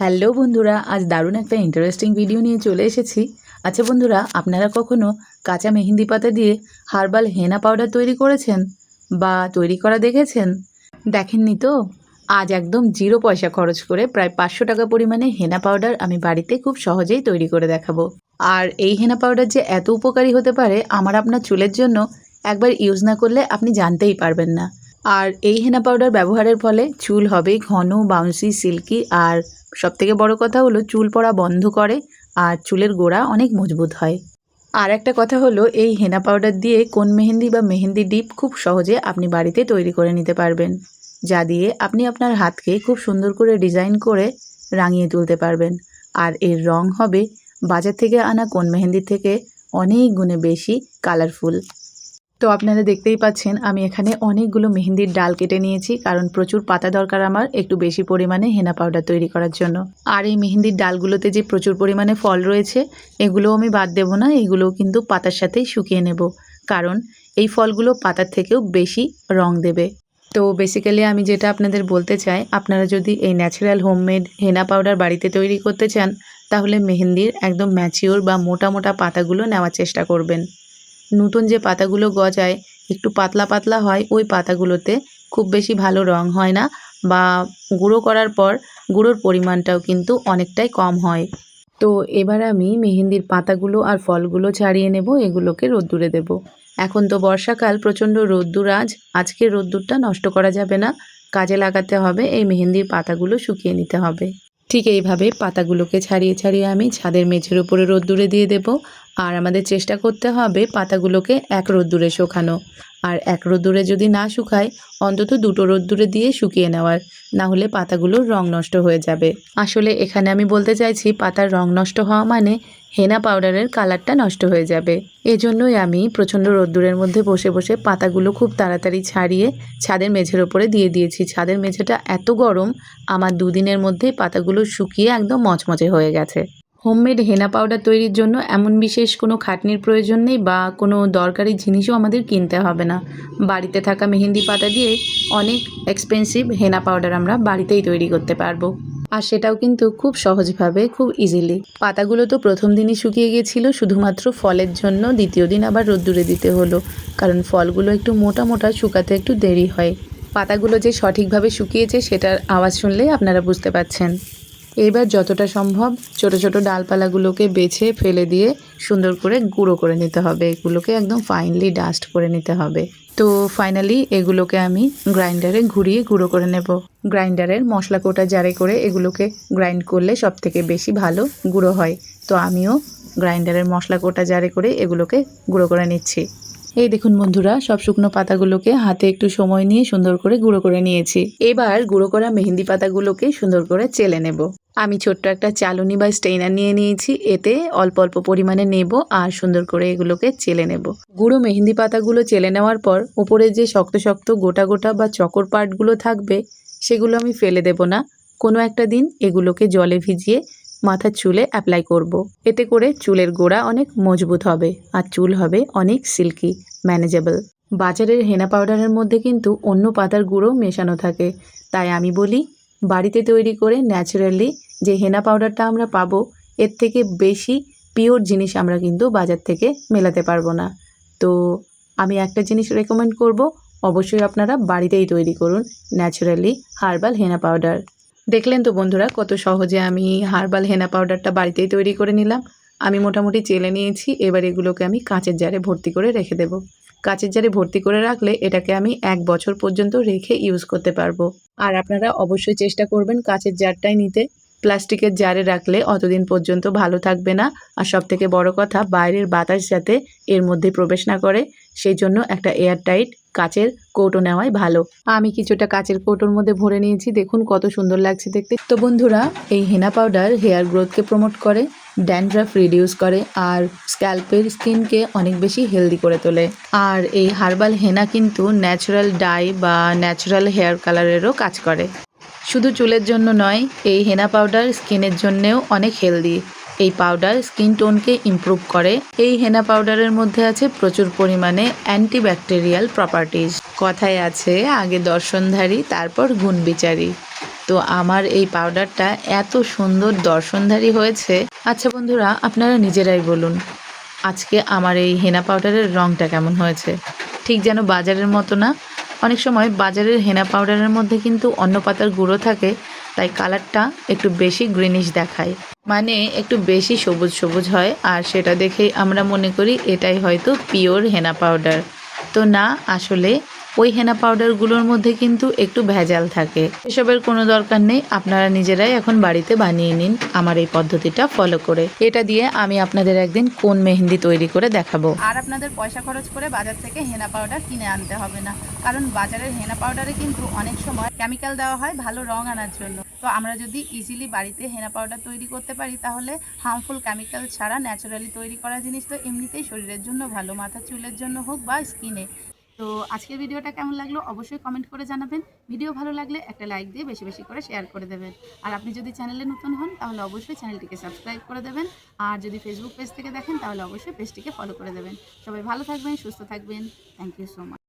Hello বন্ধুরা, আজ দারুণ একটা ইন্টারেস্টিং ভিডিও নিয়ে চলে এসেছি। আচ্ছা বন্ধুরা, আপনারা কখনো কাঁচা মেহেন্দি পাতা দিয়ে হার্বাল হেনা পাউডার তৈরি করেছেন বা তৈরি করা দেখেছেন? দেখেননি তো? আজ একদম জিরো পয়সা খরচ করে প্রায় পাঁচশো টাকা পরিমাণে হেনা পাউডার আমি বাড়িতে খুব সহজেই তৈরি করে দেখাবো। আর এই হেনা পাউডার যে এত উপকারী হতে পারে আমার আপনার চুলের জন্য একবার ইউজ না করলে আপনি জানতেই পারবেন না। আর এই হেনা পাউডার ব্যবহারের ফলে চুল হবে ঘন বাউন্সি সিল্কি আর সবথেকে বড় কথা হলো চুল পড়া বন্ধ করে আর চুলের গোড়া অনেক মজবুত হয়। আর একটা কথা হলো, এই হেনা পাউডার দিয়ে কোন মেহেন্দি বা মেহেন্দি ডিপ খুব সহজে আপনি বাড়িতে তৈরি করে নিতে পারবেন। যা দিয়ে আপনি আপনার হাতকে খুব সুন্দর করে ডিজাইন করে রাঙিয়ে তুলতে পারবেন। আর এর রং হবে বাজার থেকে আনা কোন মেহেন্দির থেকে অনেক গুণে বেশি কালারফুল। তো আপনারা দেখতেই পাচ্ছেন, আমি এখানে অনেকগুলো মেহেন্দির ডাল কেটে নিয়েছি, কারণ প্রচুর পাতা দরকার আমার একটু বেশি পরিমাণে হেনা পাউডার তৈরি করার জন্য। আর এই মেহেন্দির ডালগুলোতে যে প্রচুর পরিমাণে ফল রয়েছে এগুলো আমি বাদ দেবো না এগুলো কিন্তু পাতার সাথেই শুকিয়ে নেব, কারণ এই ফলগুলো পাতার থেকেও বেশি রং দেবে। তো বেসিক্যালি আমি যেটা আপনাদের বলতে চাই, আপনারা যদি এই ন্যাচারাল হোমমেড হেনা পাউডার বাড়িতে তৈরি করতে চান, তাহলে মেহেন্দির একদম ম্যাচিওর বা মোটা মোটা পাতাগুলো নেওয়ার চেষ্টা করবেন। নতুন যে পাতাগুলো গজায় একটু পাতলা পাতলা হয়, ওই পাতাগুলোতে খুব বেশি ভালো রং হয় না বা গুঁড়ো করার পর গুঁড়োর পরিমাণটাও কিন্তু অনেকটাই কম হয়। তো এবার আমি মেহেন্দির পাতাগুলো আর ফলগুলো ছাড়িয়ে নেব, এগুলোকে রোদ্দুরে দেব। এখন তো বর্ষাকাল, প্রচণ্ড রোদ্দুর আজ। আজকে রোদ্দুরটা নষ্ট করা যাবে না। কাজে লাগাতে হবে, এই মেহেন্দির পাতাগুলো শুকিয়ে নিতে হবে। ঠিক এইভাবে পাতাগুলোকে ছাড়িয়ে ছাড়িয়ে আমি ছাদের মেঝের উপরে রোদ্দুরে দিয়ে দেব। আর আমাদের চেষ্টা করতে হবে পাতাগুলোকে এক রোদ্দুরে শুকানো। আর এক রোদ্দুরে যদি না শুকায়, অন্তত দুটো রোদ্দুরে দিয়ে শুকিয়ে নেওয়ার। না হলে পাতাগুলোর রং নষ্ট হয়ে যাবে। আসলে এখানে আমি বলতে চাইছি, পাতার রং নষ্ট হওয়া মানে হেনা পাউডারের কালারটা নষ্ট হয়ে যাবে। এজন্যই আমি প্রচণ্ড রোদ্দুরের মধ্যে বসে বসে পাতাগুলো খুব তাড়াতাড়ি ছাড়িয়ে ছাদের মেঝের ওপরে দিয়ে দিয়েছি। ছাদের মেঝেটা এত গরম, আমার দুদিনের মধ্যেই পাতাগুলো শুকিয়ে একদম মচমচে হয়ে গেছে। হোমমেড হেনা পাউডার তৈরির জন্য এমন বিশেষ কোনো খাটনির প্রয়োজন নেই বা কোনো দরকারি জিনিসও আমাদের কিনতে হবে না। বাড়িতে থাকা মেহেন্দি পাতা দিয়ে অনেক এক্সপেন্সিভ হেনা পাউডার আমরা বাড়িতেই তৈরি করতে পারব। আর সেটাও কিন্তু খুব সহজভাবে, খুব ইজিলি পাতাগুলো তো প্রথম দিনই শুকিয়ে গিয়েছিল শুধুমাত্র ফলের জন্য, দ্বিতীয় দিন আবার রোদ্দুরে দিতে হলো। কারণ ফলগুলো একটু মোটা মোটা, শুকাতে একটু দেরি হয়। পাতাগুলো যে সঠিকভাবে শুকিয়েছে, সেটার আওয়াজ শুনলেই আপনারা বুঝতে পাচ্ছেন এবার যতটা সম্ভব ছোট ছোট ডালপালাগুলোকে বেছে ফেলে দিয়ে সুন্দর করে গুঁড়ো করে নিতে হবে। এগুলোকে একদম ফাইনলি ডাস্ট করে নিতে হবে। তো ফাইনালি এগুলোকে আমি গ্রাইন্ডারে ঘুরিয়ে গুঁড়ো করে নেব। গ্রাইন্ডারের মশলা কোটা জারে করে এগুলোকে গ্রাইন্ড করলে সব থেকে বেশি ভালো গুঁড়ো হয়। তো আমিও গ্রাইন্ডারের মশলা কোটা জারে করে এগুলোকে গুঁড়ো করে নিচ্ছি। এই দেখুন বন্ধুরা, সব শুকনো পাতাগুলোকে হাতে একটু সময় নিয়ে সুন্দর করে গুঁড়ো করে নিয়েছি। এবার গুঁড়ো করা মেহেন্দি পাতাগুলোকে সুন্দর করে চেলে নেব। আমি ছোট্ট একটা চালুনি বা স্টেইনার নিয়ে নিয়েছি। এতে অল্প অল্প পরিমাণে নেব আর সুন্দর করে এগুলোকে চেলে নেব। গুঁড়ো মেহেন্দি পাতাগুলো চেলে নেওয়ার পর উপরে যে শক্ত শক্ত গোটা গোটা বা চকর পার্টগুলো থাকবে, সেগুলো আমি ফেলে দেব না। কোনো একটা দিন এগুলোকে জলে ভিজিয়ে মাথার চুলে অ্যাপ্লাই করব। এতে করে চুলের গোড়া অনেক মজবুত হবে আর চুল হবে অনেক সিল্কি ম্যানেজেবল বাজারের হেনা পাউডারের মধ্যে কিন্তু অন্য পাতার গুঁড়ো মেশানো থাকে। তাই আমি বলি বাড়িতে তৈরি করে ন্যাচারালি যে হেনা পাউডারটা আমরা পাবো, এর থেকে বেশি পিওর জিনিস আমরা কিন্তু বাজার থেকে মেলাতে পারব না। তো আমি একটা জিনিস রেকমেন্ড করব, অবশ্যই আপনারা বাড়িতেই তৈরি করুন ন্যাচারালি হার্বাল হেনা পাউডার। দেখলেন তো বন্ধুরা, কত সহজে আমি হার্বাল হেনা পাউডারটা বাড়িতেই তৈরি করে নিলাম। আমি মোটামুটি চেলে নিয়েছি, এবার এগুলোকে আমি কাঁচের জারে ভর্তি করে রেখে দেবো। কাঁচের জারে ভর্তি করে রাখলে এটাকে আমি এক বছর পর্যন্ত রেখে ইউজ করতে পারব। আর আপনারা অবশ্যই চেষ্টা করবেন কাঁচের জারটাই নিতে। প্লাস্টিকের জারে রাখলে অতদিন পর্যন্ত ভালো থাকবে না। আর সব থেকে বড় কথা, বাইরের বাতাস যাতে এর মধ্যে প্রবেশ না করে, সেই জন্য একটা এয়ার টাইট কাচের কৌটো নেওয়াই ভালো। আমি কিছুটা কাচের কৌটোর মধ্যে ভরে নিয়েছি। দেখুন কত সুন্দর লাগছে দেখতে। তো বন্ধুরা, এই হেনা পাউডার হেয়ার গ্রোথকে প্রমোট করে। ড্যান্ড্রাফ রিডিউস করে আর স্ক্যাল্পের স্কিনকে অনেক বেশি হেলদি করে তোলে। আর এই হার্বাল হেনা কিন্তু ন্যাচারাল ডাই বা ন্যাচারাল হেয়ার কালারেরও কাজ করে। শুধু চুলের জন্য নয়, এই হেনা পাউডার স্কিনের জন্যেও অনেক হেলদি এই পাউডার স্কিন টোনকে ইমপ্রুভ করে। এই হেনা পাউডারের মধ্যে আছে প্রচুর পরিমাণে অ্যান্টিব্যাকটেরিয়াল প্রপার্টিজ কথায় আছে, আগে দর্শনধারী, তারপর গুণবিচারী। তো আমার এই পাউডারটা এত সুন্দর দর্শনধারী হয়েছে। আচ্ছা বন্ধুরা, আপনারা নিজেরাই বলুন, আজকে আমার এই হেনা পাউডারের রঙটা কেমন হয়েছে? ঠিক যেন বাজারের মতো না? অনেক সময় বাজারের হেনা পাউডারের মধ্যে কিন্তু অন্য পাতার গুঁড়ো থাকে, তাই কালারটা একটু বেশি গ্রিনিশ দেখায়। মানে একটু বেশি সবুজ সবুজ হয়, আর সেটা দেখেই আমরা মনে করি এটাই হয়তো পিওর হেনা পাউডার তো না, আসলে ওই হেনা পাউডারগুলোর মধ্যে কিন্তু একটু ভেজাল থাকে। এসবের কোনো দরকার নেই, আপনারা নিজেরাই এখন বাড়িতে বানিয়ে নিন, আমার এই পদ্ধতিটা ফলো করে। এটা দিয়ে আমি আপনাদের একদিন কোন মেহেন্দি তৈরি করে দেখাবো। আর আপনাদের পয়সা খরচ করে বাজার থেকে হেনা পাউডার কিনে আনতে হবে না, কারণ বাজারের হেনা পাউডারে কিন্তু অনেক সময় কেমিক্যাল দেওয়া হয় ভালো রং আনার জন্য। তো আমরা যদি ইজিলি বাড়িতে হেনা পাউডার তৈরি করতে পারি, তাহলে হার্মফুল কেমিক্যাল ছাড়া ন্যাচারালি তৈরি করা জিনিস তো এমনিতেই শরীরের জন্য ভালো মাথা চুলের জন্য হোক বা স্কিনে তো আজকের ভিডিওটা কেমন লাগল অবশ্যই কমেন্ট করে জানাবেন। ভিডিও ভালো লাগলে একটা লাইক দিয়ে বেশি বেশি করে শেয়ার করে দেবেন। আর আপনি যদি চ্যানেলে নতুন হন, তাহলে অবশ্যই চ্যানেলটিকে সাবস্ক্রাইব করে দেবেন। আর যদি ফেসবুক পেজ থেকে দেখেন, তাহলে অবশ্যই পেজটিকে ফলো করে দেবেন। সবাই ভালো থাকবেন, সুস্থ থাকবেন। Thank you so much